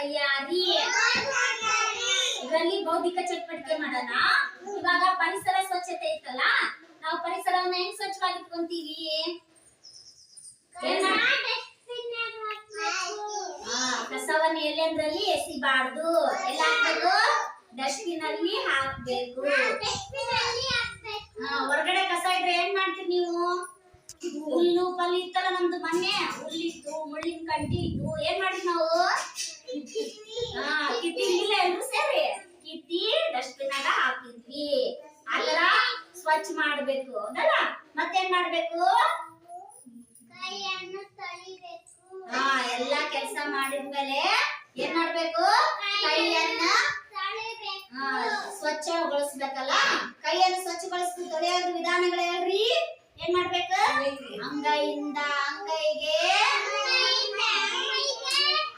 ತಯಾರಿ. ಇದರಲ್ಲಿ ಬೌದ್ಧಿಕ ಚಟುವಟಿಕೆ ಮಾಡೋಣ. ಇವಾಗ ಪರಿಸರ ಸ್ವಚ್ಛತೆ ಇತ್ತಲ್ಲ ನಾವು ಪರಿಸರವನ್ನ ಹೆಂಗ್ ಸ್ವಚ್ಛವಾಗಿ ಇಟ್ಕೊಂತೀವಿ? ಏನ್ ಮಾಡ್- ಆ, ಕಸವನ್ನ ಎಲ್ಲೆಂದ್ರಲ್ಲಿ ಎಸಿಬಾರ್ದು ಎಲ್ಲ ಹಾಕ್ಬೇಕು? ಡಸ್ಟ್ಬಿನ್ ಅಲ್ಲಿ ಹಾಕ್ಬೇಕು ಹೊರಗಡೆ ಕಸ ಇದ್ರೆ ಏನ್ ಮಾಡ್ತೀರಿ ನೀವು? ಹುಲ್ಲು ಪಲ್ಲು ಇತ್ತಲ್ಲ ನಮ್ದು ಮೊನ್ನೆ ಹುಲ್ಲಿತ್ತು ಮುಳ್ಳಿನ ಕಂಟಿ ಇತ್ತು. ಏನ್ ನಾವು? ಆಗ ಹಾಕಿದ್ವಿ ಆತರ ಸ್ವಚ್ಛ ಮಾಡ್ಬೇಕು. ಹೌದಲ್ಲ? ಮತ್ತೇನ್ ಮಾಡ್ಬೇಕು? ಹಾ ಎಲ್ಲಾ ಕೆಲಸ ಮಾಡಿದ್ಮೇಲೆ ಏನ್ ಮಾಡ್ಬೇಕು? ಕೈಯನ್ನ ಸ್ವಚ್ಛಗೊಳಿಸ್ಬೇಕಲ್ಲ ಕೈಯನ್ನು ಸ್ವಚ್ಛಗೊಳಿಸ್ಬೇಕು ತೊಳೆಯೋದು ವಿಧಾನಗಳು ಹೇಳ್ರಿ. ಏನ್ ಮಾಡ್ಬೇಕು? ಅಂಗೈಯಿಂದ ಅಂಗೈಗೆ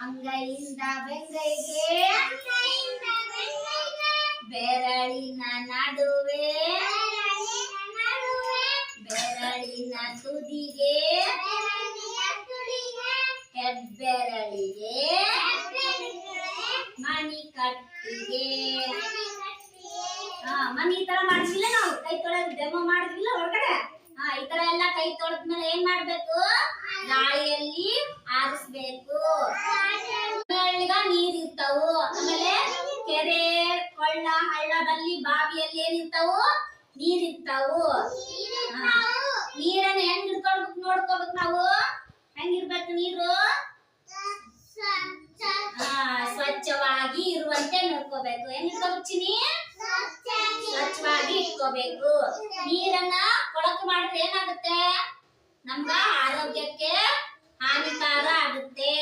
ಅಂಗೈಯಿಂದ ಬೆಂಗೈಗೆ ತುದಿಗೆ ಹೆಬ್ಬೆರಳಿಗೆ ಮಣಿ ಕಟ್ಟಿಗೆ ಹಾ, ಮನಿ ಈ ತರ ಮಾಡಿದ್ವಿಲ್ಲ ನಾವು? ಕೈ ತೊಳೆದು ಡೆಮೋ ಮಾಡಿದ್ವಿಲ್ಲ ಹೊರಗಡೆ? ಹಾ, ಈ ತರ ಎಲ್ಲ ಕೈ ತೊಳೆದ್ಮೇಲೆ ಏನ್ ಮಾಡ್ಬೇಕು? ಗಾಳಿಯಲ್ಲಿ ಆರಿಸ್ಬೇಕು. ನೀರ್ ಇರ್ತಾವು. ಆಮೇಲೆ ಕೆರೆ, ಕೊಳ್ಳ ಹಳ್ಳದಲ್ಲಿ ಬಾವಿಯಲ್ಲಿ ಏನಿರ್ತಾವು ನೀರ್ ಇರ್ತಾವು. ಹಾ. ನೀರನ್ನ ಹೆಂಗ್ ಹಿಡ್ಕೊಳ್ಬೇಕು ನೋಡ್ಕೋಬೇಕು ನಾವು? ಹೆಂಗಿರ್ಬೇಕು ನೀರು? ಸ್ವಚ್ಛವಾಗಿ ಇರುವಂತೆ ನೋಡ್ಕೋಬೇಕು ಹೆಂಗ್ ಇಟ್ಕೋಬೇಕು ಚಿನಿ ಸ್ವಚ್ಛವಾಗಿ ಇಟ್ಕೋಬೇಕು ನೀರನ್ನ ಕೊಳಕು ಮಾಡಿದ್ರೆ ಏನಾಗುತ್ತೆ? ನಮ್ಮ ಆರೋಗ್ಯಕ್ಕೆ ಹಾನಿಕಾರ ಆಗುತ್ತೆ.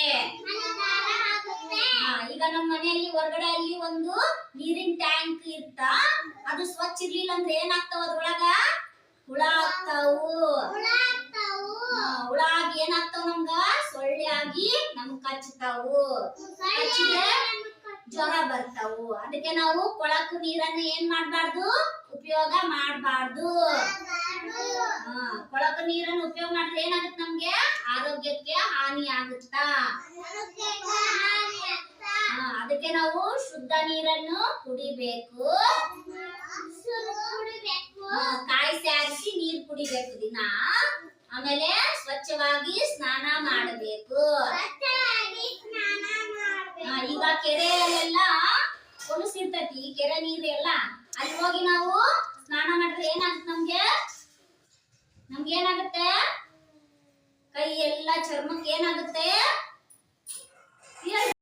ಈಗ ನಮ್ಮ ಮನೆಯಲ್ಲಿ ಹೊರಗಡೆ ಅಲ್ಲಿ ಒಂದು ನೀರಿನ ಟ್ಯಾಂಕ್ ಇರ್ತಾ ಅದು ಸ್ವಚ್ಛ ಇರ್ಲಿಲ್ಲ ಅಂದ್ರೆ ಏನಾಗ್ತಾವ ಅದ್ರೊಳಗ? ಹುಳ ಆಗ್ತಾವು ಹುಳ ಆಗಿ ಏನಾಗ್ತಾವ ನಮ್ಗ? ಸೊಳ್ಳೆ ಆಗಿ ನಮ್ಗ್ ಕಚ್ಚತಾವು ಕಚ್ಚಿದ್ರೆ ಜ್ವರ ಬರ್ತಾವು. ಅದಕ್ಕೆ ನಾವು ಕೊಳಕು ನೀರನ್ನ ಏನ್ ಮಾಡ್ಬಾರ್ದು? ಉಪಯೋಗ ಮಾಡಬಾರ್ದು. ಕೊಳಕು ನೀರನ್ನು ಉಪಯೋಗ ಮಾಡಿದ್ರೆ ಏನಾಗುತ್ತೆ ನಮ್ಗೆ? ಆರೋಗ್ಯಕ್ಕೆ ಹಾನಿ ಆಗುತ್ತಾ? ಅದಕ್ಕೆ ನಾವು ಶುದ್ಧ ನೀರನ್ನು ಕುಡಿಬೇಕು. ನೀರ್ ಕುಡಿಬೇಕು ದಿನ. ಆಮೇಲೆ ಸ್ವಚ್ಛವಾಗಿ ಸ್ನಾನ ಮಾಡಬೇಕು. ಈಗ ಕೆರೆಯಲ್ಲೆಲ್ಲ ಹೊಲಸಿರ್ತೈತಿ ಕೆರೆ ನೀರೆಲ್ಲ ಅಲ್ಲಿ ಹೋಗಿ ನಾವು ಸ್ನಾನ ಮಾಡಿದ್ರೆ ಏನಾಗುತ್ತೆ ನಮ್ಗೆ? ನಮ್ಗೆ ಏನಾಗುತ್ತೆ? ಕೈ ಎಲ್ಲ ಚರ್ಮಕ್ಕೆ ಏನಾಗುತ್ತೆ?